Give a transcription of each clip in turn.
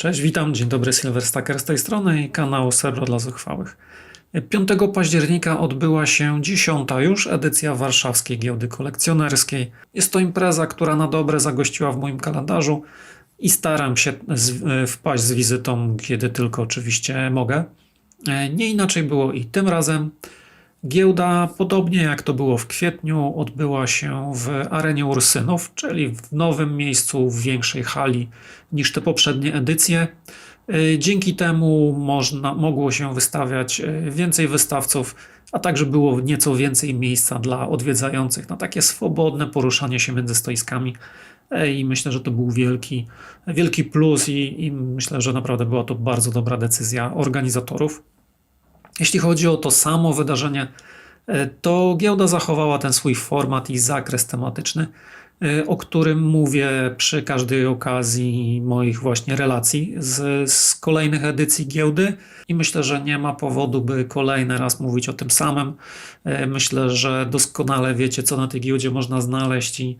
Cześć, witam, dzień dobry, Silver Stacker z tej strony i kanał Srebro dla Zuchwałych. 5 października odbyła się dziesiąta już edycja warszawskiej giełdy kolekcjonerskiej. Jest to impreza, która na dobre zagościła w moim kalendarzu i staram się wpaść z wizytą, kiedy tylko oczywiście mogę. Nie inaczej było i tym razem. Giełda, podobnie jak to było w kwietniu, odbyła się w arenie Ursynów, czyli w nowym miejscu, w większej hali niż te poprzednie edycje. Y, Dzięki temu można, mogło się wystawiać y, więcej wystawców, a także było nieco więcej miejsca dla odwiedzających na takie swobodne poruszanie się między stoiskami. Y, I myślę, że to był wielki, wielki plus, i, i myślę, że naprawdę była to bardzo dobra decyzja organizatorów. Jeśli chodzi o to samo wydarzenie, e, to giełda zachowała ten swój format i zakres tematyczny, e, o którym mówię przy każdej okazji moich właśnie relacji z, z kolejnych edycji giełdy i myślę, że nie ma powodu, by kolejny raz mówić o tym samym. E, Myślę, że doskonale wiecie, co na tej giełdzie można znaleźć i,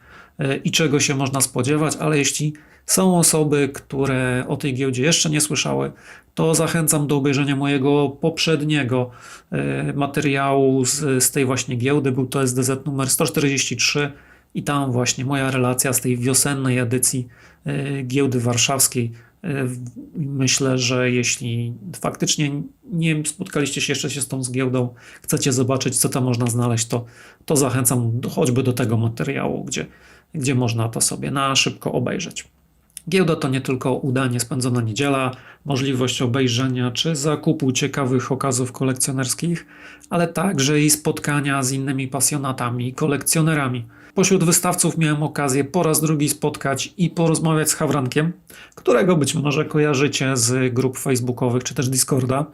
i czego się można spodziewać, ale jeśli są osoby, które o tej giełdzie jeszcze nie słyszały, to zachęcam do obejrzenia mojego poprzedniego e, materiału z, z tej właśnie giełdy. Był to SDZ numer 143 i tam właśnie moja relacja z tej wiosennej edycji e, giełdy warszawskiej. E, Myślę, że jeśli faktycznie nie spotkaliście się jeszcze się z tą z giełdą, chcecie zobaczyć, co tam można znaleźć, to, to zachęcam choćby do tego materiału, gdzie, gdzie można to sobie na szybko obejrzeć. Giełda to nie tylko udanie spędzona niedziela, możliwość obejrzenia czy zakupu ciekawych okazów kolekcjonerskich, ale także i spotkania z innymi pasjonatami, kolekcjonerami. Pośród wystawców miałem okazję po raz drugi spotkać i porozmawiać z Hawrankiem, którego być może kojarzycie z grup facebookowych czy też Discorda.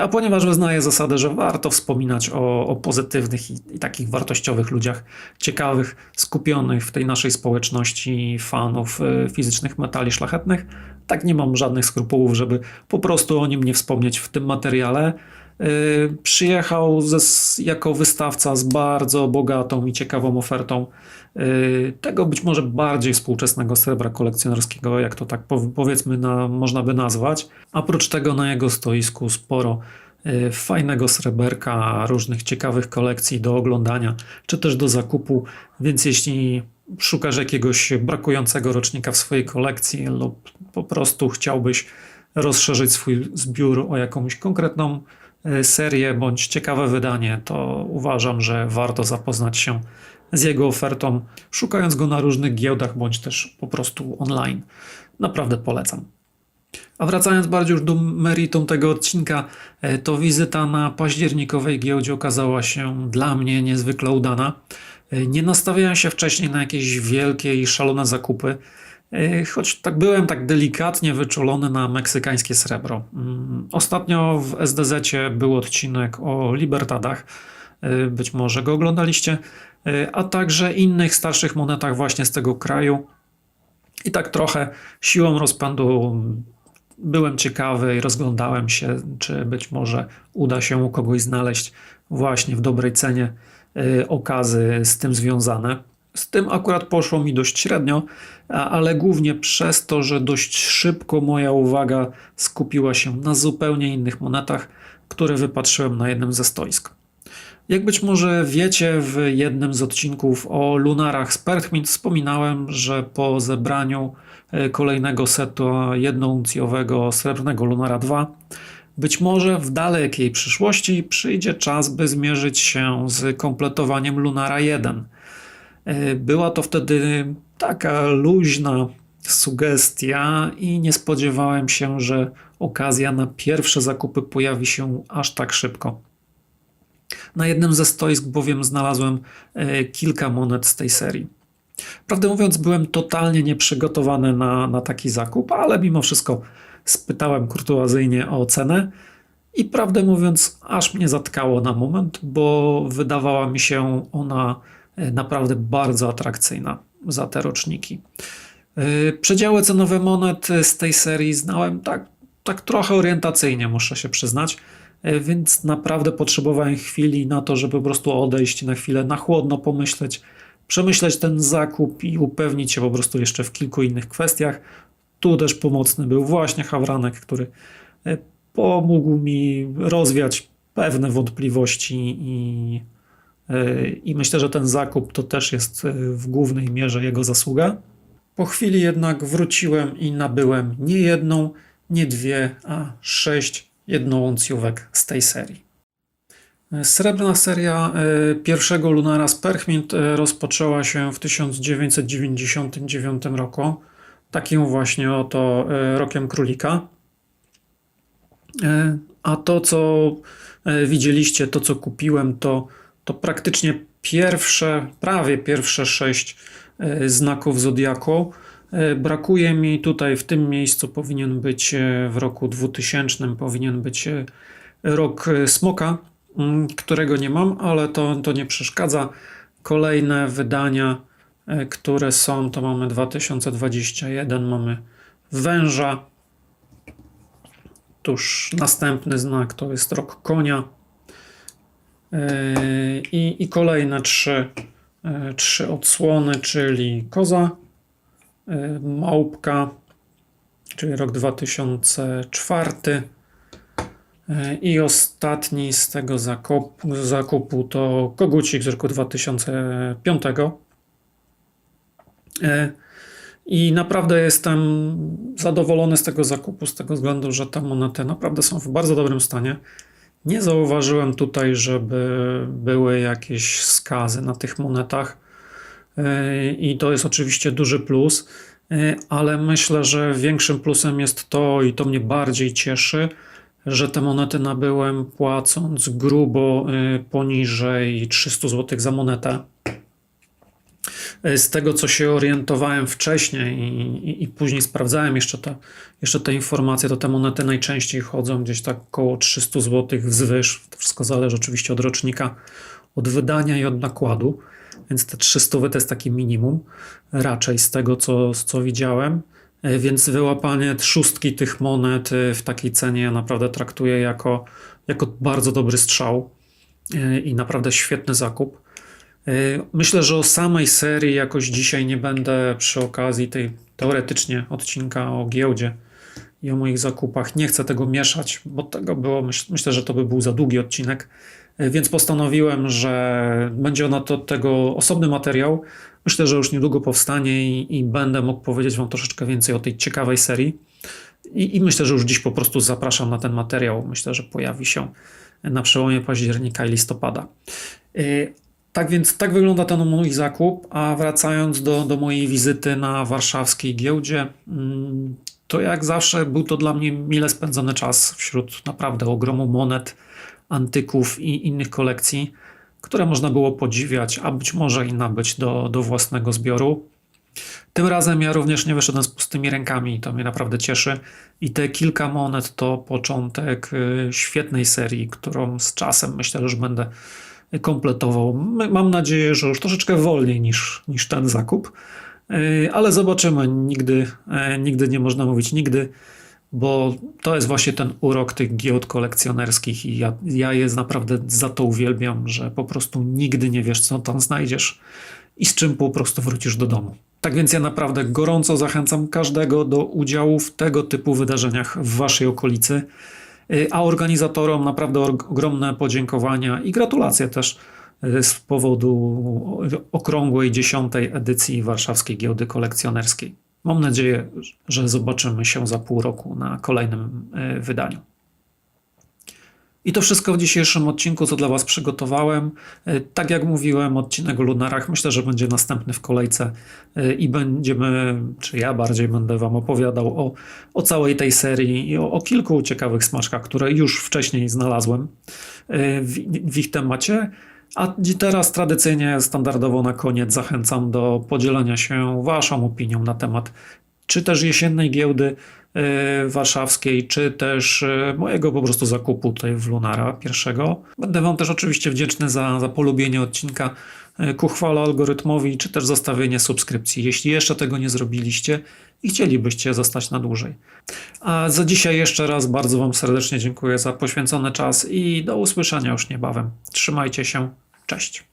A ponieważ wyznaję zasadę, że warto wspominać o, o pozytywnych i, i, takich wartościowych ludziach, ciekawych, skupionych w tej naszej społeczności fanów y, fizycznych metali szlachetnych, tak nie mam żadnych skrupułów, żeby po prostu o nim nie wspomnieć w tym materiale. Yy, przyjechał ze, jako wystawca z bardzo bogatą i ciekawą ofertą yy, tego być może bardziej współczesnego srebra kolekcjonerskiego, jak to tak powiedzmy na, można by nazwać. Oprócz tego na jego stoisku sporo yy, fajnego sreberka, różnych ciekawych kolekcji do oglądania, czy też do zakupu, więc jeśli szukasz jakiegoś brakującego rocznika w swojej kolekcji lub po prostu chciałbyś rozszerzyć swój zbiór o jakąś konkretną serię bądź ciekawe wydanie, to uważam, że warto zapoznać się z jego ofertą, szukając go na różnych giełdach bądź też po prostu online. Naprawdę polecam. A wracając bardziej już do meritum tego odcinka, to wizyta na październikowej giełdzie okazała się dla mnie niezwykle udana. Nie nastawiałem się wcześniej na jakieś wielkie i szalone zakupy. Choć tak byłem tak delikatnie wyczulony na meksykańskie srebro. Mm, ostatnio w SDZ był odcinek o Libertadach. Być może go oglądaliście, a także innych starszych monetach właśnie z tego kraju. I tak trochę siłą rozpędu byłem ciekawy i rozglądałem się, czy być może uda się u kogoś znaleźć właśnie w dobrej cenie okazy z tym związane. Z tym akurat poszło mi dość średnio, ale głównie przez to, że dość szybko moja uwaga skupiła się na zupełnie innych monetach, które wypatrzyłem na jednym ze stoisk. Jak być może wiecie, w jednym z odcinków o lunarach z Perthmint wspominałem, że po zebraniu e, kolejnego setu jednouncjowego srebrnego Lunara 2 być może w dalekiej przyszłości przyjdzie czas, by zmierzyć się z kompletowaniem Lunara 1 E, była to wtedy taka luźna sugestia i nie spodziewałem się, że okazja na pierwsze zakupy pojawi się aż tak szybko. Na jednym ze stoisk bowiem znalazłem e, kilka monet z tej serii. Prawdę mówiąc, byłem totalnie nieprzygotowany na, na taki zakup, ale mimo wszystko spytałem kurtuazyjnie o cenę i prawdę mówiąc, aż mnie zatkało na moment, bo wydawała mi się ona E, naprawdę bardzo atrakcyjna za te roczniki. E, przedziały cenowe monet z tej serii znałem tak, tak trochę orientacyjnie, muszę się przyznać, e, więc naprawdę potrzebowałem chwili na to, żeby po prostu odejść na chwilę, na chłodno pomyśleć, przemyśleć ten zakup i upewnić się po prostu jeszcze w kilku innych kwestiach. Tu też pomocny był właśnie Hawranek, który e, pomógł mi rozwiać pewne wątpliwości i, e, i myślę, że ten zakup to też jest e, w głównej mierze jego zasługa. Po chwili jednak wróciłem i nabyłem nie jedną, nie dwie, a sześć jednouncjówek z tej serii. Srebrna seria e, pierwszego Lunara Sperchmint e, rozpoczęła się w 1999 roku. Takim właśnie oto e, rokiem królika. E, A to, co e, widzieliście, to, co kupiłem, to, to praktycznie pierwsze, prawie pierwsze sześć e, znaków Zodiaku. E, Brakuje mi tutaj w tym miejscu, powinien być e, w roku 2000, powinien być rok Smoka, mm, którego nie mam, ale to, to nie przeszkadza. Kolejne wydania, które są, to mamy 2021, mamy Węża, Tuż następny znak to jest rok konia. Yy, I, i kolejne trzy, yy, trzy odsłony, czyli koza, yy, małpka, czyli rok 2004. Yy, I ostatni z tego zakupu, zakupu to kogucik z roku 2005. Yy, i naprawdę jestem zadowolony z tego zakupu, z tego względu, że te monety naprawdę są w bardzo dobrym stanie. Nie zauważyłem tutaj, żeby były jakieś skazy na tych monetach. Yy, I to jest oczywiście duży plus, yy, ale myślę, że większym plusem jest to, i to mnie bardziej cieszy, że te monety nabyłem płacąc grubo yy, poniżej 300 zł za monetę z tego, co się orientowałem wcześniej i, i, i później sprawdzałem jeszcze te, jeszcze te informacje, to te monety najczęściej chodzą gdzieś tak około 300 zł wzwyż. To wszystko zależy oczywiście od rocznika, od wydania i od nakładu, więc te 300 to jest takie minimum, raczej z tego, co, co widziałem. E, Więc wyłapanie szóstki tych monet e, w takiej cenie ja naprawdę traktuję jako, jako bardzo dobry strzał e, i naprawdę świetny zakup. Yy, Myślę, że o samej serii jakoś dzisiaj nie będę przy okazji tej teoretycznie odcinka o giełdzie i o moich zakupach. Nie chcę tego mieszać, bo tego było, myśl, myślę, że to by był za długi odcinek, Yy, więc postanowiłem, że będzie ona to tego osobny materiał. Myślę, że już niedługo powstanie i, i będę mógł powiedzieć Wam troszeczkę więcej o tej ciekawej serii. I, I myślę, że już dziś po prostu zapraszam na ten materiał. Myślę, że pojawi się na przełomie października i listopada. Tak więc tak wygląda ten mój zakup, a wracając do, do mojej wizyty na warszawskiej giełdzie, mm, to jak zawsze był to dla mnie mile spędzony czas wśród naprawdę ogromu monet, antyków i innych kolekcji, które można było podziwiać, a być może i nabyć do, do własnego zbioru. Tym razem ja również nie wyszedłem z pustymi rękami i to mnie naprawdę cieszy. I te kilka monet to początek y, świetnej serii, którą z czasem myślę, że już będę kompletował. Mam nadzieję, że już troszeczkę wolniej niż, niż ten zakup, Yy, ale zobaczymy. Nigdy, e, nigdy nie można mówić nigdy, bo to jest właśnie ten urok tych giełd kolekcjonerskich i ja, ja je naprawdę za to uwielbiam, że po prostu nigdy nie wiesz, co tam znajdziesz i z czym po prostu wrócisz do domu. Tak więc ja naprawdę gorąco zachęcam każdego do udziału w tego typu wydarzeniach w waszej okolicy. Y, A organizatorom naprawdę og- ogromne podziękowania i gratulacje też y, z powodu okrągłej dziesiątej edycji Warszawskiej Giełdy Kolekcjonerskiej. Mam nadzieję, że zobaczymy się za pół roku na kolejnym y, wydaniu. I to wszystko w dzisiejszym odcinku, co dla Was przygotowałem. E, Tak jak mówiłem, odcinek o lunarach myślę, że będzie następny w kolejce e, i będziemy, czy ja bardziej będę Wam opowiadał o, o całej tej serii i o, o kilku ciekawych smaczkach, które już wcześniej znalazłem e, w, w ich temacie. A teraz tradycyjnie, standardowo na koniec zachęcam do podzielenia się Waszą opinią na temat czy też jesiennej giełdy warszawskiej, czy też e, mojego po prostu zakupu tutaj w Lunara pierwszego. Będę Wam też oczywiście wdzięczny za, za polubienie odcinka e, ku chwale algorytmowi, czy też zostawienie subskrypcji, jeśli jeszcze tego nie zrobiliście i chcielibyście zostać na dłużej. A za dzisiaj jeszcze raz bardzo Wam serdecznie dziękuję za poświęcony czas i do usłyszenia już niebawem. Trzymajcie się, cześć.